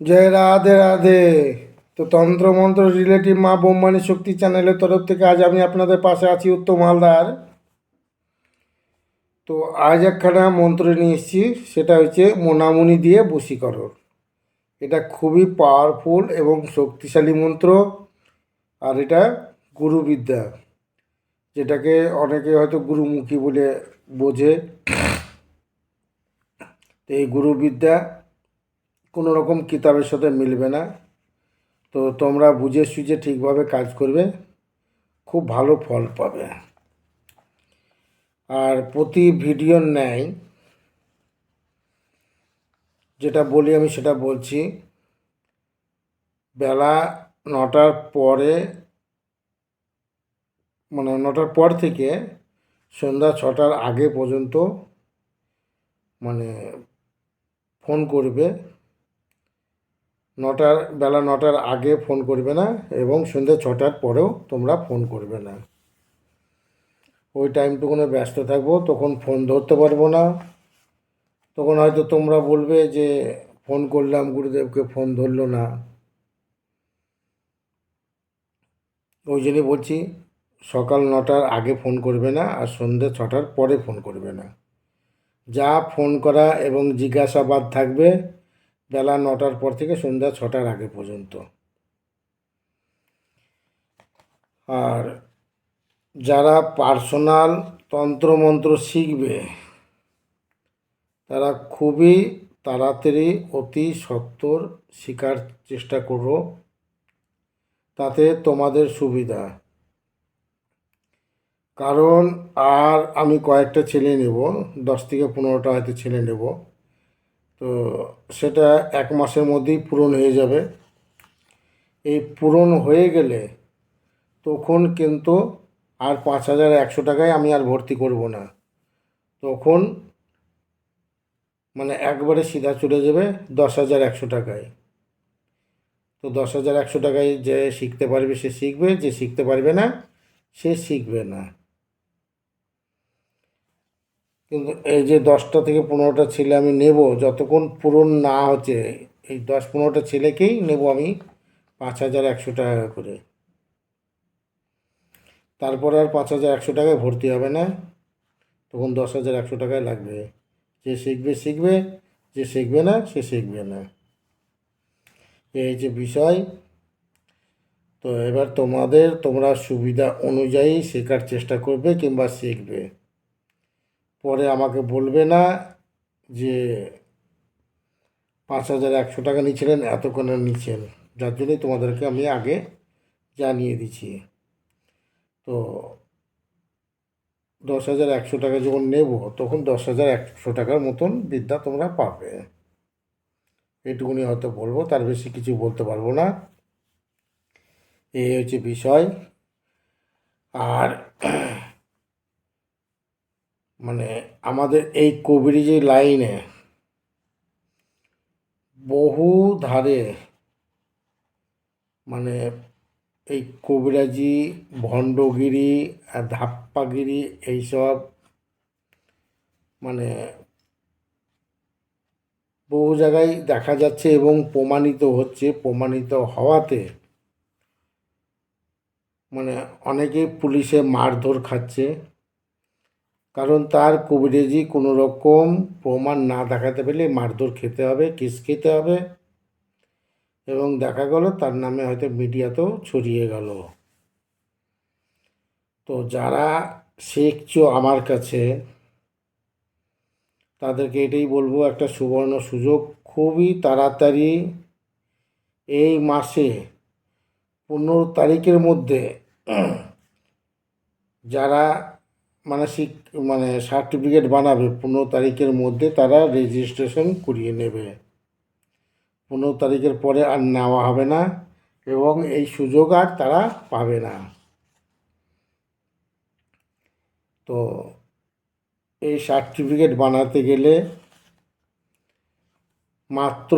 জয় রাধে রাধে। তো তন্ত্র মন্ত্র রিলেটিভ মা বোম্বানি শক্তি চ্যানেলের তরফ থেকে আজ আমি আপনাদের পাশে আছি উত্তম হালদার। তো আজ একখানা মন্ত্র নিয়ে এসেছি, সেটা হচ্ছে মোনামুনি দিয়ে বশীকরণ। এটা খুবই পাওয়ারফুল এবং শক্তিশালী মন্ত্র, আর এটা গুরুবিদ্যা, যেটাকে অনেকে হয়তো গুরুমুখী বলে বোঝে। এই গুরুবিদ্যা কোনো রকম কিতাবের সাথে মিলবে না। তো তোমরা বুঝে সুঝে ঠিকভাবে কাজ করবে, খুব ভালো ফল পাবে। আর প্রতি ভিডিওর ন্যায় যেটা বলি আমি সেটা বলছি, বেলা নটার পরে মানে নটার পর থেকে সন্ধ্যা ছটার আগে পর্যন্ত মানে ফোন করবে। নটার, বেলা নটার আগে ফোন করবে না এবং সন্ধ্যে ছটার পরেও তোমরা ফোন করবে না। ওই টাইমটুকুনে ব্যস্ত থাকব, তখন ফোন ধরতে পারব না। তখন হয়তো তোমরা বলবে যে, ফোন করলাম, গুরুদেবকে ফোন ধরলো না। ওই জন্যই বলছি, সকাল নটার আগে ফোন করবে না আর সন্ধ্যে ছটার পরে ফোন করবে না। যা ফোন করা এবং জিজ্ঞাসাবাদ থাকবে বেলা নটার পর থেকে সন্ধ্যা ছটার আগে পর্যন্ত। আর যারা পার্সোনাল তন্ত্রমন্ত্র শিখবে, তারা খুবই তাড়াতাড়ি অতি সত্বর শেখার চেষ্টা করো। তাতে তোমাদের সুবিধা। কারণ আর আমি কয়েকটা ছেলে নেব, দশ থেকে পনেরোটা হয়তো ছেলে নেব। তো সেটা এক মাসের মধ্যেই পূরণ হয়ে যাবে। এই পূরণ হয়ে গেলে তখন কিন্তু আর পাঁচ হাজার একশো টাকায় আমি আর ভর্তি করব না। তখন মানে একবারে সিধা চলে যাবে দশ হাজার একশো টাকায়। তো দশ হাজার একশো টাকায় যে শিখতে পারবে সে শিখবে, যে শিখতে পারবে না সে শিখবে না। কিন্তু এই যে দশটা থেকে পনেরোটা ছেলে আমি নেব, যতক্ষণ পূরণ না হচ্ছে, এই দশ পনেরোটা ছেলেকেই নেব আমি পাঁচ হাজার একশো টাকা করে। তারপরে আর পাঁচ হাজার একশো টাকায় ভর্তি হবে না। তখন দশ হাজার একশো টাকায় লাগবে। যে শিখবে শিখবে, যে শিখবে না, সে শিখবে না। এই যে বিষয়। তো এবার তোমাদের, তোমরা সুবিধা অনুযায়ী শেখার চেষ্টা করবে কিংবা শিখবে। পরে আমাকে বলবে না যে পাঁচ হাজার একশো টাকা নিচ্ছিলেন এতক্ষণে নিচ্ছেন যার জন্যই তোমাদেরকে আমি আগে জানিয়ে দিচ্ছি। তো দশ হাজার একশো টাকা যখন নেব, তখন দশ হাজার একশো টাকার মতন বিদ্যা তোমরা পাবে। এটুকুনি হয়তো বলব, তার বেশি কিছু বলতে পারব না। এই হচ্ছে বিষয়। আর মানে আমাদের এই কবিরিজি লাইনে বহু ধারে মানে এই কবিরাজি ভণ্ডগিরি, ধাপ্পাগিরি এইসব মানে বহু জায়গায় দেখা যাচ্ছে এবং প্রমাণিত হচ্ছে। প্রমাণিত হওয়াতে মানে অনেকে পুলিশে মারধর খাচ্ছে। কারণ তার কবিরেজি কোনো রকম প্রমাণ না দেখাতে পেলে মারধর খেতে হবে, কেস খেতে হবে। এবং দেখা গেল তার নামে হয়তো মিডিয়াতেও ছড়িয়ে গেল। তো যারা শিখছো আমার কাছে, তাদেরকে এটাই বলব, একটা সুবর্ণ সুযোগ। খুবই তাড়াতাড়ি এই মাসে পনেরো তারিখের মধ্যে, যারা মানে শিক মানে সার্টিফিকেট বানাবে, পনেরো তারিখের মধ্যে তারা রেজিস্ট্রেশন করিয়ে নেবে। পনেরো তারিখের পরে আর নেওয়া হবে না এবং এই সুযোগ আর তারা পাবে না। তো এই সার্টিফিকেট বানাতে গেলে মাত্র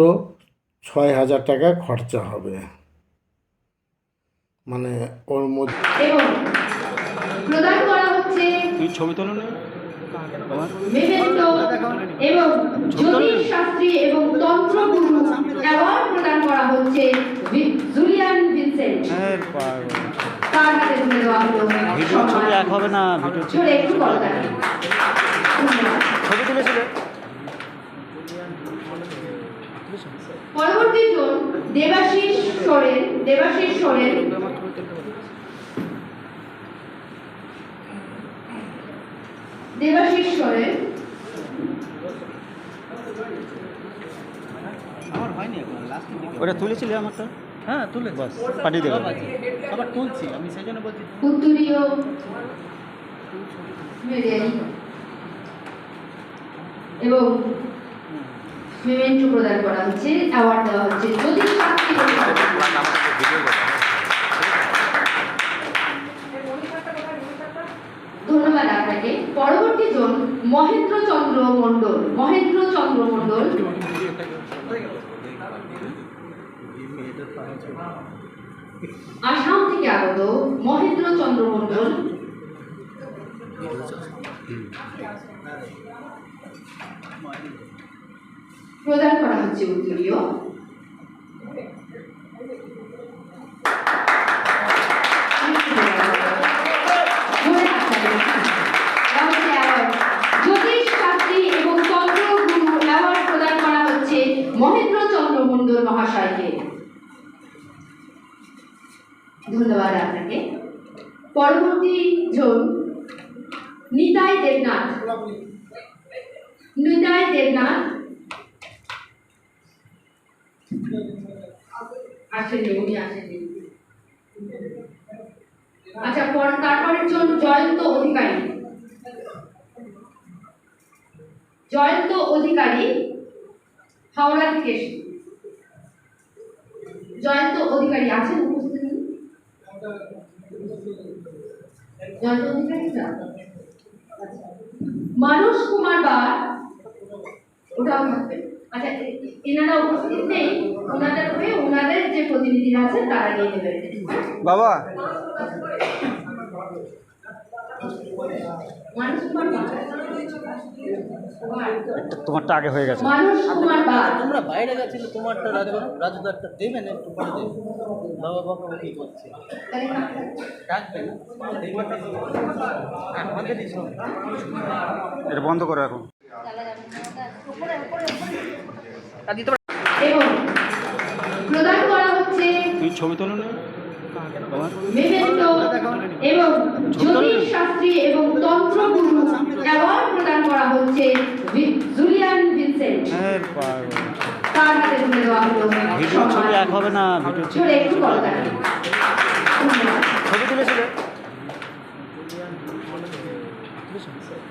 ছয় হাজার টাকা খরচা হবে। মানে ওর মধ্যে প্রদান করা তুই ছবি তোলো না। এবং জ্যোতিষ শাস্ত্রী এবং তন্ত্র গুরু অ্যাওয়ার্ড প্রদান হচ্ছে জুলিয়ান ভিনসেন্ট। তার হাতে তুলে দেওয়া হলো? ভিডিও ছবি এক হবে না ভিডিও ছবি একটু ছবি তুলেছিলে? পরবর্তী জন দেবাশিস সোরেন দেবাশিস সোরেন দেবাশিস সোরেন আমার হয়নি এখন লাস্ট ওটা তুলেছিলে আমারটা? হ্যাঁ তুলে বাস পাঠিয়ে দেবে। আবার তুলছি আমি সেই জন্য বলছি। উত্তরীয় এবং মেমেন্টো প্রদান করা হচ্ছে অ্যাওয়ার্ড দেওয়া হচ্ছে যদি ধন্যবাদ আপনাকে। পরবর্তী মহেন্দ্র চন্দ্র মণ্ডল মহেন্দ্র চন্দ্র মণ্ডল। আসাম থেকে আগত মহেন্দ্র চন্দ্র মণ্ডল। প্রদান করা হচ্ছে উত্তরীয় ধরে রাখবেন। রাউন্ডে অ্যাওয়ার্ড। জ্যোতিষ শাস্ত্রী এবং চন্দ্রগুরু অ্যাওয়ার্ড প্রদান করা হচ্ছে মহেন্দ্র চন্দ্র মণ্ডল মহাশয়কে ধন্যবাদ আপনাকে। পরবর্তী জন, নিতাই দেবনাথ। নিতাই দেবনাথ। আসেননি, উনি আসেননি। আচ্ছা পর, তারপরের জন জয়ন্ত অধিকারী। জয়ন্ত অধিকারী, হাওড়া থেকে জয়ন্ত অধিকারী আছেন? না। মানস কুমার বার ওটাও থাকবে। আচ্ছা এনারা উপস্থিত নেই ওনাদের হয়ে ওনাদের যে প্রতিনিধিরা আছেন তারা নিয়ে নেবেন বাবা। মানস কুমার বার তোমারটা আগে হয়ে গেছে। তোমরা বাইরে গেছিলে তোমারটা রাজু রাজু দারটা দেবেন একটু পরে দেবেন বাবা বকাবকি করছে। ডাকবেন সব। এটা বন্ধ করো এখন। এবং প্রদান করা হচ্ছে তুমি ছবি তোলো না? এবং জ্যোতিষ শাস্ত্রী এবং তন্ত্রগুরু অ্যাওয়ার্ড প্রদান করা হচ্ছে জুলিয়ান ভিনসেন্ট। হ্যাঁ তার হাতে তুলে দেওয়া হলো ভিডিও ছবি এক হবে না ভিডিও ছবি চলে একটু করবেন ছবি তুলেছিলে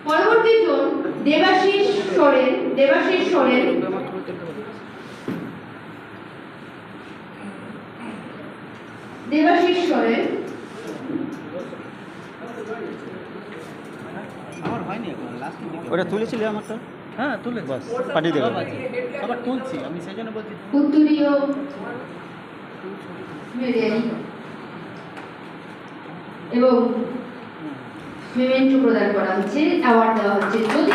পরবর্তী জন দেবাশিস সোরেন দেবাশিস সোরেন। দেবাশিস সোরেন। আমার হয়নি ওটা তুলেছিলে আমারটা? হ্যাঁ তুলে বাস পাঠিয়ে দেবে। আবার তুলছি আমি সেই জন্য বলছি উত্তরীয় এবং মেমেন্টো প্রদান করা হচ্ছে অ্যাওয়ার্ড দেওয়া হচ্ছে। যদি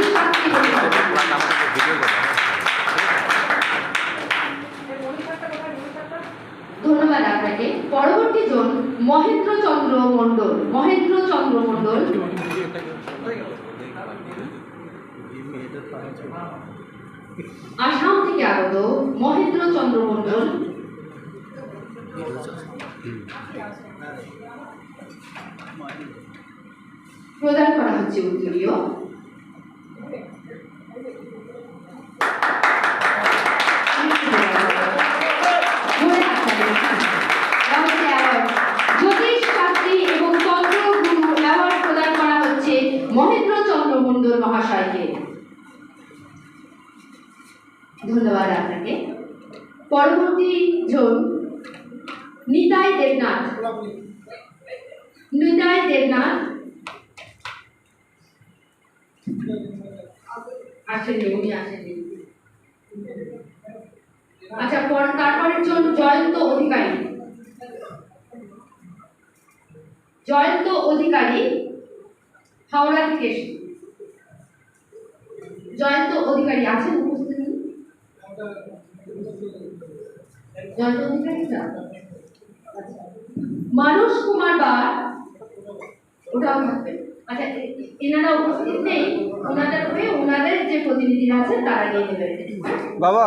ধন্যবাদ আপনাকে। পরবর্তী জন মহেন্দ্র চন্দ্র মণ্ডল মহেন্দ্র চন্দ্র মণ্ডল। আসাম থেকে আগত মহেন্দ্র চন্দ্র মন্ডল প্রদান করা হচ্ছে উত্তরীয় ধরে রাখবেন। রাউন্ডে অ্যাওয়ার্ড। জ্যোতিষ শাস্ত্রী এবং চন্দ্রগুরু অ্যাওয়ার্ড প্রদান করা হচ্ছে মহেন্দ্র চন্দ্র মণ্ডল মহাশয়কে ধন্যবাদ আপনাকে পরবর্তী জন নিতাই দেবনাথ। নিতাই দেবনাথ। আসেননি, উনি আসেননি। আচ্ছা পর, তারপরের জন জয়ন্ত অধিকারী। জয়ন্ত অধিকারী, হাওড়া থেকে। জয়ন্ত অধিকারী আছেন উপস্থিত উনি? জয়ন্ত অধিকারী না আচ্ছা মানুষ কুমার বার ওটাও থাকবে। আচ্ছা এনারা উপস্থিত নেই ওনাদের হয়ে ওনাদের যে প্রতিনিধিরা আছে তারা নিয়ে নেবেন বাবা।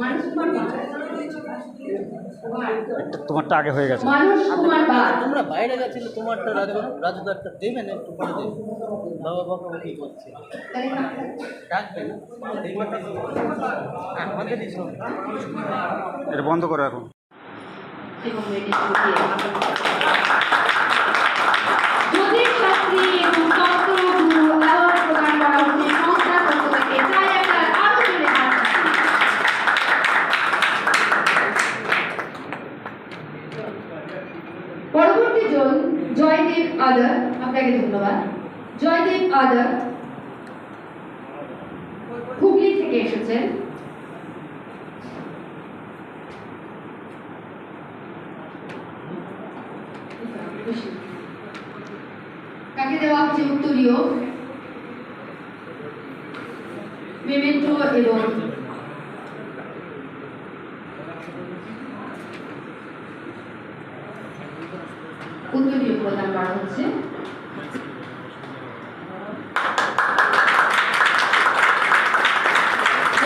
মানুষ কুমার বার তোমারটা আগে হয়ে গেছে। মানুষ তোমরা বাইরে গেছিলে তোমারটা রাজু রাজু ডাক্তার দেবেন একটু পরে দেবেন বাবা করছে এটা বন্ধ করো এখন। পরবর্তী জন জয়দেব আদার আপনাকে ধন্যবাদ জয়দেব আদার হুগলি থেকে এসেছেন। কাকে দেওয়া হচ্ছে উত্তরীয়? মেমেন্টো এবং উত্তরীয় প্রদান করা হচ্ছে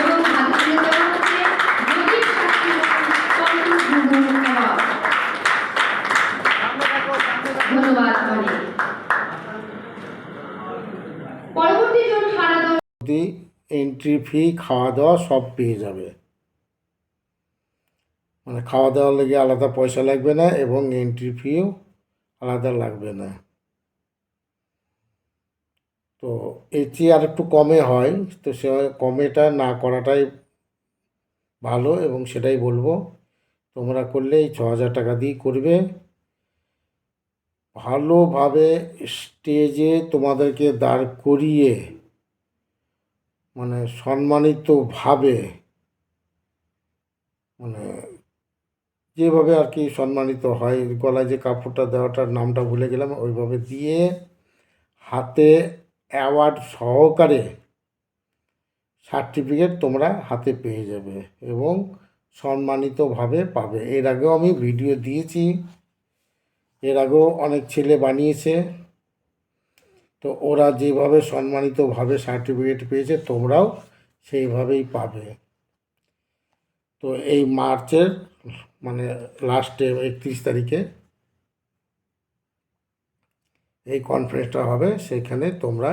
এবং হাতে তুলে দেওয়া হচ্ছে জ্যোতিষ শাস্ত্রী তন্ত্র গুরু অ্যাওয়ার্ড। ধন্যবাদ অনেক পরবর্তী জন হারাদ যদি এন্ট্রি ফি খাওয়া দাওয়া সব পেয়ে যাবে। মানে খাওয়া দাওয়ার লেগে আলাদা পয়সা লাগবে না এবং এন্ট্রি ফিও আলাদা লাগবে না। তো এর চেয়ে আর একটু কমে হয়, তো সে কমেটা না করাটাই ভালো এবং সেটাই বলব, তোমরা করলে এই ছ হাজার টাকা দিয়ে করবে। ভালোভাবে স্টেজে তোমাদেরকে দাঁড় করিয়ে মানে সম্মানিতভাবে মানে যেভাবে আর কি সম্মানিত হয়, গলায় যে কাপড়টা দেওয়াটার নামটা ভুলে গেলাম, ওইভাবে দিয়ে হাতে অ্যাওয়ার্ড সহকারে সার্টিফিকেট তোমরা হাতে পেয়ে যাবে এবং সম্মানিতভাবে পাবে। এর আগেও আমি ভিডিও দিয়েছি। এর আগেও অনেক ছেলে বানিয়েছে। তো ওরা যেভাবে সম্মানিতভাবে সার্টিফিকেট পেয়েছে, তোমরাও সেইভাবেই পাবে। তো এই মার্চের মানে লাস্টে একত্রিশ তারিখে এই কনফারেন্সটা হবে, সেখানে তোমরা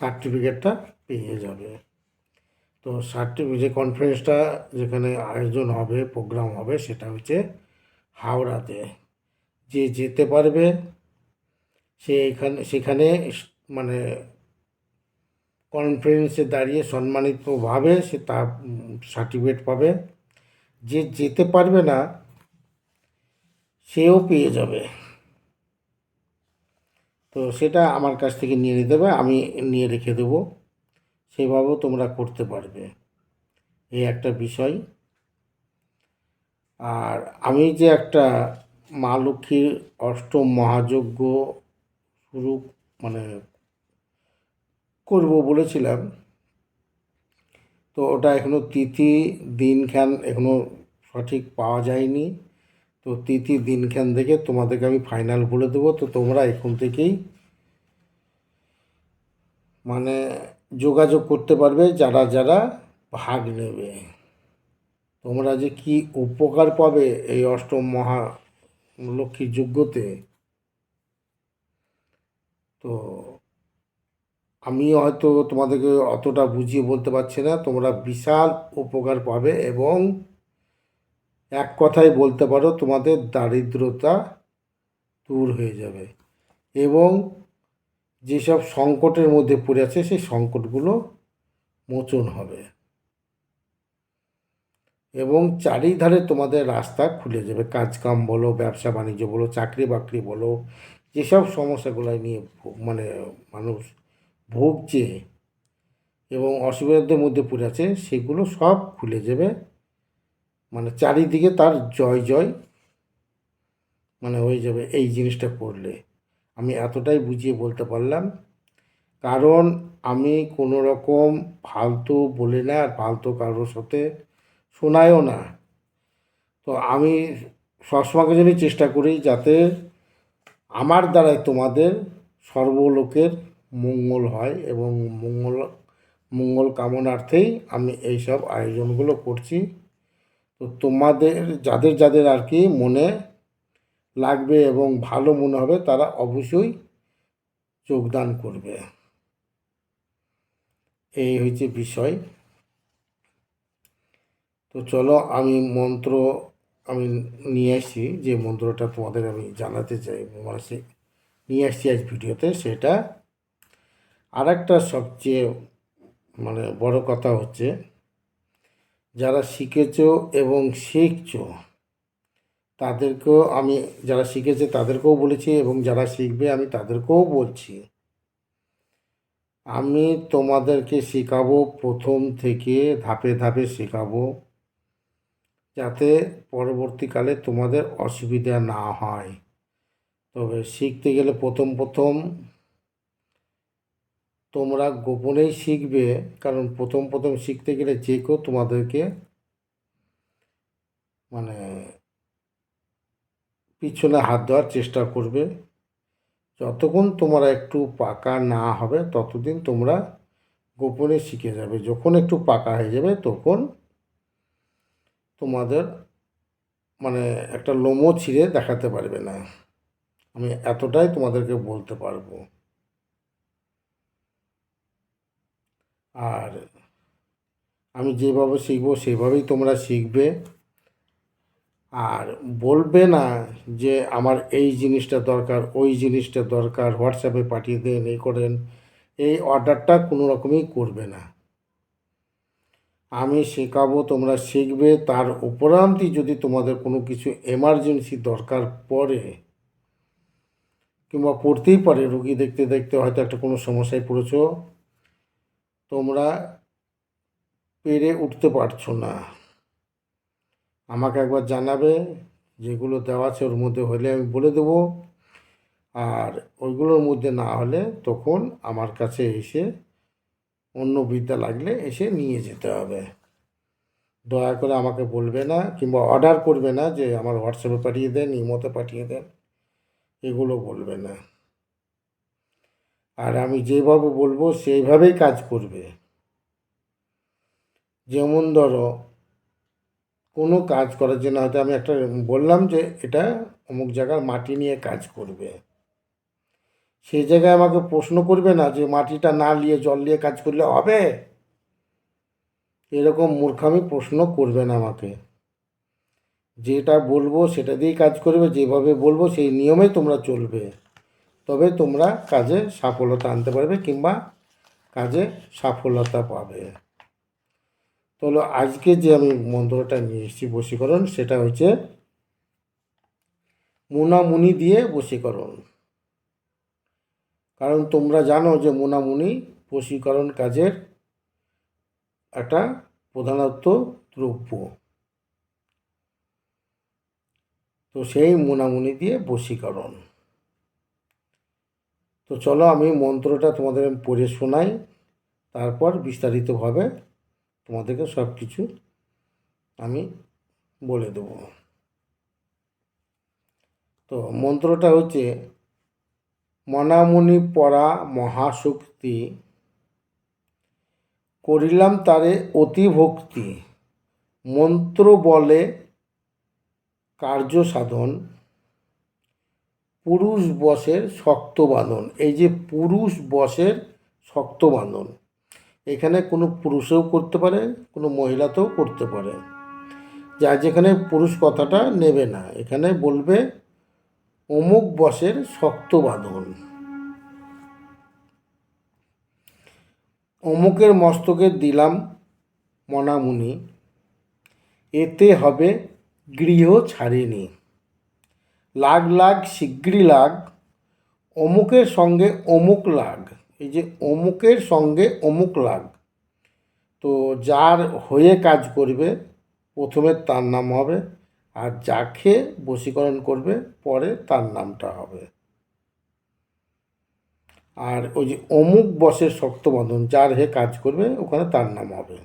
সার্টিফিকেটটা পেয়ে যাবে। তো সার্টিফিকেট যে কনফারেন্সটা যেখানে আয়োজন হবে প্রোগ্রাম হবে, সেটা হচ্ছে হাওড়াতে। যে যেতে পারবে সে এখানে সেখানে মানে কনফারেন্সে দাঁড়িয়ে সম্মানিতভাবে সে তার সার্টিফিকেট পাবে। যে যেতে পারবে না, সেও পেয়ে যাবে। তো সেটা আমার কাছ থেকে নিয়ে নিতে হবে, আমি নিয়ে রেখে দেবো। সেভাবেও তোমরা করতে পারবে। এই একটা বিষয়। আর আমি যে একটা মা লক্ষ্মীর অষ্টম মহাযজ্ঞ শুরু মানে করব বলেছিলাম। তো ওটা এখনও তিথি দিনখান এখনও সঠিক পাওয়া যায়নি। তো তিথি দিনখান থেকে তোমাদেরকে আমি ফাইনাল বলে দেবো। তো তোমরা এখন থেকেই মানে যোগাযোগ করতে পারবে যারা যারা ভাগ নেবে। তোমরা যে কি উপকার পাবে এই অষ্টম মহা লক্ষ্মীর যজ্ঞতে তো আমি হয়তো তোমাদেরকে অতটা বুঝিয়ে বলতে পারছি না। তোমরা বিশাল উপকার পাবে এবং এক কথায় বলতে পারো, তোমাদের দারিদ্রতা দূর হয়ে যাবে এবং যেসব সংকটের মধ্যে পড়ে আছে, সেই সংকটগুলো মোচন হবে এবং চারিধারে তোমাদের রাস্তা খুলে যাবে। কাজকাম বলো ব্যবসা বাণিজ্য বলো চাকরি বাকরি বলো যেসব সমস্যাগুলো নিয়ে মানে মানুষ ভুগছে এবং অসুবিধাদের মধ্যে পড়ে আছে, সেগুলো সব খুলে যাবে মানে চারিদিকে তার জয় জয় মানে হয়ে যাবে এই জিনিসটা করলে। আমি এতটাই বুঝিয়ে বলতে পারলাম। কারণ আমি কোনো রকম ফালতু বলি না আর ফালতু কারোর সাথে শোনায়ও না। তো আমি সবসময় জন্যই চেষ্টা করি যাতে আমার দ্বারাই তোমাদের সর্বলোকের মঙ্গল হয় এবং মঙ্গল মঙ্গল কামনার্থেই আমি এইসব আয়োজনগুলো করছি। তো তোমাদের, যাদের যাদের আর কি মনে লাগবে এবং ভালো মনে হবে, তারা অবশ্যই যোগদান করবে। এই হচ্ছে বিষয়। তো চলো আমি মন্ত্র আমি নিয়ে আসছি, যে মন্ত্রটা তোমাদের আমি জানাতে চাই মানে নিয়ে আসছি আজ ভিডিওতে, সেটা আর একটা সবচেয়ে মানে বড় কথা হচ্ছে, যারা শিখেছ এবং শিখছো, তাদেরকেও আমি, যারা শিখেছে তাদেরকেও বলেছি এবং যারা শিখবে আমি তাদেরকেও বলছি। আমি তোমাদেরকে শেখাবো প্রথম থেকে ধাপে ধাপে শেখাবো। যাতে পরবর্তীকালে তোমাদের অসুবিধা না হয়। তবে শিখতে গেলে প্রথম প্রথম তোমরা গোপনেই শিখবে, কারণ প্রথম প্রথম শিখতে গেলে যে কেউ তোমাদেরকে মানে পিছনে হাত দেওয়ার চেষ্টা করবে। যতক্ষণ তোমরা একটু পাকা না হবে, ততদিন তোমরা গোপনে শিখে যাবে। যখন একটু পাকা হয়ে যাবে, তখন তোমাদের মানে একটা লোমও ছিঁড়ে দেখাতে পারবে না। আমি এতটাই তোমাদেরকে বলতে পারব। আর আমি যেভাবে শিখব, সেভাবেই তোমরা শিখবে। আর বলবে না যে আমার এই জিনিসটা দরকার, ওই জিনিসটা দরকার, হোয়াটসঅ্যাপে পাঠিয়ে দেন, এই করেন, এই অর্ডারটা কোনো রকমই করবে না। আমি শেখাবো, তোমরা শিখবে। তার উপরান্তি যদি তোমাদের কোনো কিছু এমার্জেন্সি দরকার পড়ে, কিংবা পড়তেই পারে, রুগী দেখতে দেখতে হয়তো একটা কোনো সমস্যায় পড়েছো, তোমরা পেরে উঠতে পারছ না। আমাকে একবার জানাবে, যেগুলো দেওয়া আছে ওর মধ্যে হলে আমি বলে দেবো। আর ওইগুলোর মধ্যে না হলে তখন আমার কাছে এসে অন্য বিদ্যা লাগলে এসে নিয়ে যেতে হবে। দয়া করে আমাকে বলবে না কিংবা অর্ডার করবে না যে আমার হোয়াটসঅ্যাপে পাঠিয়ে দেন ইমোতে পাঠিয়ে দেন, এগুলো বলবে না। আর আমি যেভাবে বলব সেইভাবেই কাজ করবে। যেমন ধরো, কোনো কাজ করার জন্য হয়তো আমি একটা বললাম যে এটা অমুক জায়গার মাটি নিয়ে কাজ করবে। সেই জায়গায় আমাকে প্রশ্ন করবে না যে মাটিটা না নিয়ে জল নিয়ে কাজ করলে হবে? এরকম মূর্খামি প্রশ্ন করবে না আমাকে। যেটা বলব সেটা দিয়েই কাজ করবে, যেভাবে বলব সেই নিয়মে তোমরা চলবে। তবে তোমরা কাজে সফলতা আনতে পারবে কিংবা কাজে সফলতা পাবে। তাহলে আজকে যে আমি মন্ত্রটা নিয়ে এসেছি বশীকরণ, সেটা হচ্ছে মুনামুনি দিয়ে বশীকরণ। কারণ তোমরা জানো যে মুনামুনি বশীকরণ কাজের একটা প্রধানত দ্রব্য। তো সেই মোনামুনি দিয়ে বশীকরণ। তো চলো আমি মন্ত্রটা তোমাদের পড়ে শোনাই, তারপর বিস্তারিতভাবে তোমাদেরকে সব কিছু আমি বলে দেব। তো মন্ত্রটা হচ্ছে মনামুনি পরা মহাশক্তি। করিলাম তারে অতি ভক্তি মন্ত্র বলে কার্য সাধন, পুরুষ বসের শক্ত বাঁধন। এই যে পুরুষ বসের শক্ত বাঁধন, এখানে কোনো পুরুষেও করতে পারে, কোনো মহিলাতেও করতে পারে। যা যেখানে পুরুষ কথাটা নেবে না, এখানে বলবে অমুক বসের শক্ত বাঁধন। অমুকের মস্তকে দিলাম মনামুনি, এতে হবে গৃহ ছাড়েনি। লাগ লাগ শিগগিরি লাগ, অমুকের সঙ্গে অমুক লাগ, এই যে অমুকের সঙ্গে অমুক লাগ। তো যার হয়ে কাজ করবে, প্রথমে তার নাম হবে আর যাকে বশীকরণ করবে, পরে তার নামটা হবে। আর ওই যে অমুক বসের শক্ত বন্ধন, যার হে কাজ করবে, ওখানে তার নাম হবে।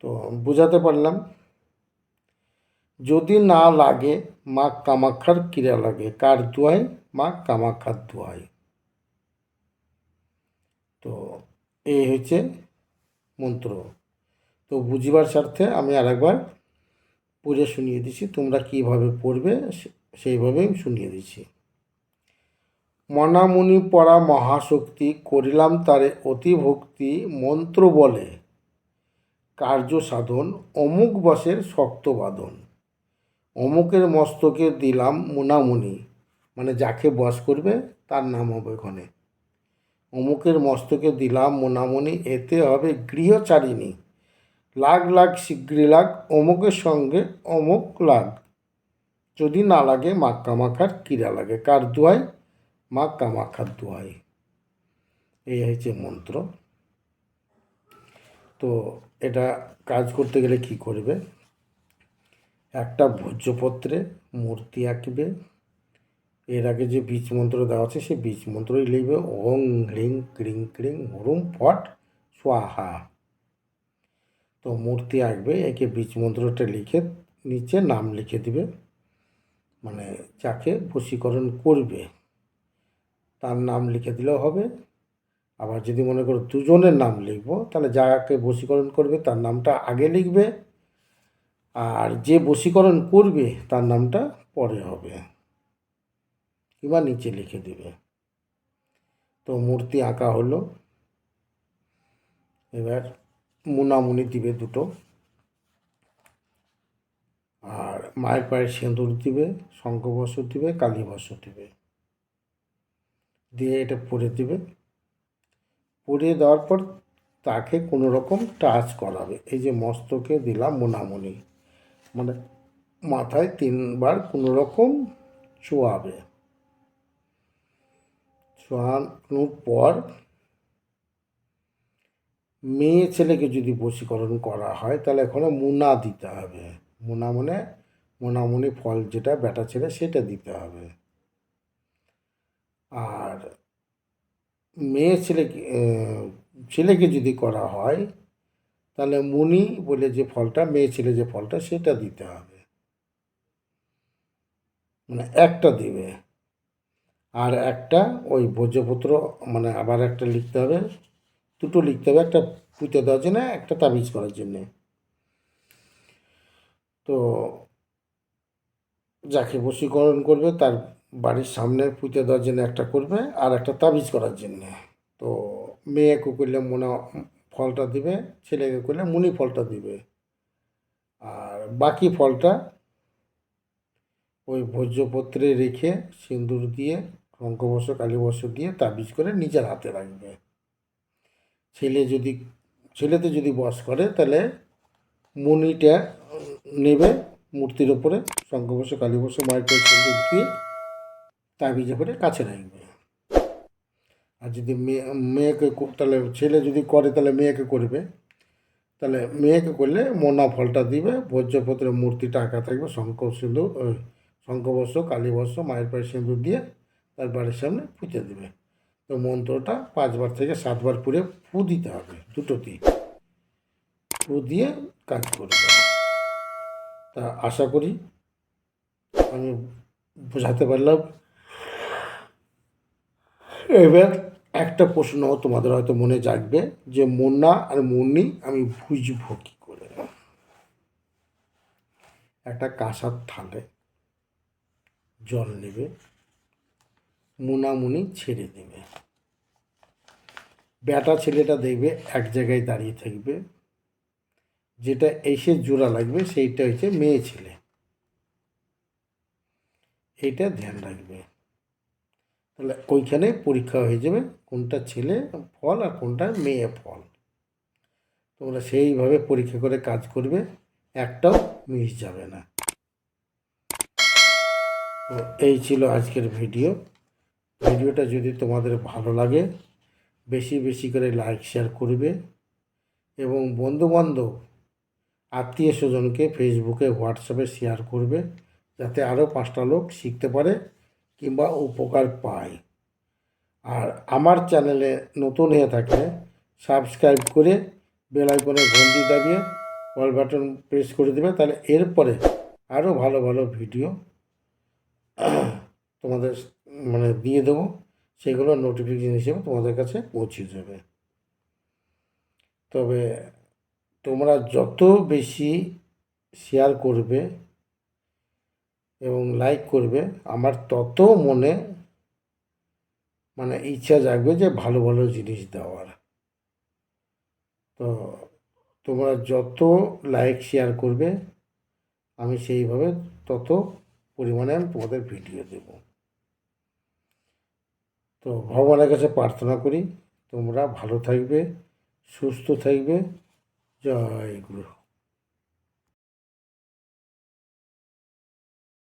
তো বুঝাতে পারলাম, যদি না লাগে, মা কামাক্ষার ক্রিয়া লাগে। কার দুয়ায়? মা কামাক্ষার দুয়ায়। তো এই হচ্ছে মন্ত্র। তো বুঝিবার স্বার্থে আমি আরেকবার পড়ে শুনিয়ে দিচ্ছি, তোমরা কীভাবে পড়বে সে- সেইভাবে শুনিয়ে দিচ্ছি। মনামুনি পরা মহাশক্তি করিলাম তারে অতিভক্তি মন্ত্র বলে। কার্য সাধন, অমুক বসের শক্ত বাদন অমুকের মস্তকে দিলাম মুনামুনি মানে যাকে বস করবে তার নাম হবে ওখানে অমুকের মস্তকে দিলাম মোনামুনি, এতে হবে গৃহচারিণী। লাগ লাগ শীঘ্রই লাগ, অমুকের সঙ্গে অমুক লাগ। যদি না লাগে মা কামাখার কিরা লাগে? কার দোয়াই মা কামাখার দোয়াই এই হচ্ছে মন্ত্র। তো এটা কাজ করতে গেলে কি করবে? একটা ভোজ্যপত্রে মূর্তি আঁকবে। এর আগে যে বীজ মন্ত্র দেওয়া আছে, সেই বীজ মন্ত্রই লিখবে। ওং, হ্রিং, ক্রিং ক্রিং, হুরুম, ফট, স্বাহা। তো মূর্তি আঁকবে, একে বীজ মন্ত্রটা লিখে নিচে নাম লিখে দিবে। মানে যাকে বশীকরণ করবে, তার নাম লিখে দিলেও হবে। আবার যদি মনে করো দুজনের নাম লিখব, তাহলে যাকে বশীকরণ করবে, তার নামটা আগে লিখবে। আর যে বশীকরণ করবে, তার নামটা পরে হবে। কিংবা নিচে লিখে দিবে। তো মূর্তি আঁকা হলো। এবার মুনামুনি দিবে দুটো। আর মায়ের পায়ে সিঁদুর দিবে, শঙ্খবস্ত্র দিবে কালী বস্ত্র দিবে। দিয়ে এটা পরে দিবে। পরিয়ে দেওয়ার পর তাকে কোনো রকম টাচ করাবে। এই যে মস্তকে দিলাম মোনামুনি। মানে মাথায় তিনবার কোনো রকম ছোঁয়াবে ছোঁয়ানোর পর মেয়ে ছেলেকে যদি বশীকরণ করা হয়, তাহলে এখানে মুনা দিতে হবে। মুনা মানে মোনামুনি ফল যেটা বেটা ছেলে সেটা দিতে হবে। আর মেয়ে ছেলেকে ছেলেকে যদি করা হয়, তাহলে মুনি বলে যে ফলটা, মেয়ে ছেলে যে ফলটা সেটা দিতে হবে। মানে একটা দিবে। আর একটা ওই ভোজ্যপত্র মানে আবার একটা লিখতে হবে। দুটো লিখতে হবে, একটা পুঁতে দেওয়ার জন্য, একটা তাবিজ করার জন্যে। তো যাকে বশীকরণ করবে, তার বাড়ির সামনে পুঁতে দেওয়ার জন্য একটা করবে, আর একটা তাবিজ করার জন্যে। তো মেয়েকে করলে মোনা ফলটা দিবে, ছেলেকে করলে মুনি ফলটা দিবে। আর বাকি ফলটা ওই ভোজ্যপত্রে রেখে সিঁদুর দিয়ে শঙ্খবর্ষ কালীবর্ষ দিয়ে তাবিজ করে নিজের হাতে রাখবে। ছেলে যদি, ছেলেতে যদি বস করে, তাহলে মণিটা নেবে মূর্তির ওপরে শঙ্খবর্ষ কালীবর্ষ মায়ের পায়ে সিন্দুর দিয়ে তাবিজে করে কাছে রাখবে আর যদি মেয়ে, মেয়েকে তাহলে ছেলে যদি করে, তাহলে মেয়েকে করবে। তাহলে মেয়েকে করলে মোনা ফলটা দিবে ভোজ্যপত্রের মূর্তিটা আঁকা থাকবে, শঙ্খ ওই শঙ্খবর্ষ কালীবর্ষ মায়ের পায়ে সিন্দুর দিয়ে তার বাড়ির সামনে পুঁতে দেবে। তো মন্ত্রটা পাঁচবার থেকে সাতবার পুরে ফু দিতে হবে, দুটোতেই। ফু দিয়ে কাজ করবে তা আশা করি আমি বোঝাতে পারলাম। এবার একটা প্রশ্ন তোমাদের হয়তো মনে জাগবে যে, মুন্না আর মুন্নি আমি বুঝব কী করে? একটা কাঁসার থালে জল নেবে মুনামুনি ছেড়ে দেবে। বেটা ছেলেটা দেখবে এক জায়গায় দাঁড়িয়ে থাকবে। যেটা এসে জোড়া লাগবে, সেইটা হচ্ছে মেয়ে ছেলে। এইটা ধ্যান রাখবে। তাহলে ওইখানে পরীক্ষা হয়ে যাবে কোনটা ছেলে ফল আর কোনটা মেয়ে ফল। তোমরা সেইভাবে পরীক্ষা করে কাজ করবে, একটাও মিস যাবে না। তো এই ছিল আজকের ভিডিও। ভিডিওটা যদি তোমাদের ভালো লাগে, বেশি বেশি করে লাইক শেয়ার করবে এবং বন্ধুবান্ধব, আত্মীয় স্বজনকে ফেসবুকে হোয়াটসঅ্যাপে শেয়ার করবে যাতে আরও পাঁচটা লোক শিখতে পারে কিংবা উপকার পায়। আর আমার চ্যানেলে নতুন হয়ে থাকলে সাবস্ক্রাইব করে বেল আইকনে ঘন্টি দাবিয়ে অল বাটন প্রেস করে দেবে, তাহলে এরপরে আরও ভালো ভালো ভিডিও তোমাদের মানে দিয়ে দেবো, সেগুলো নোটিফিকেশন হিসেবে তোমাদের কাছে পৌঁছে যাবে। তবে তোমরা যত বেশি শেয়ার করবে এবং লাইক করবে, আমার তত মনে মানে ইচ্ছা জাগবে যে ভালো ভালো জিনিস দেওয়ার। তো তোমরা যত লাইক শেয়ার করবে, আমি সেইভাবে তত পরিমাণে আমি তোমাদের ভিডিও দেব। তো ভগবানের কাছে প্রার্থনা করি তোমরা ভালো থাকবে সুস্থ থাকবে। জয় গুরু।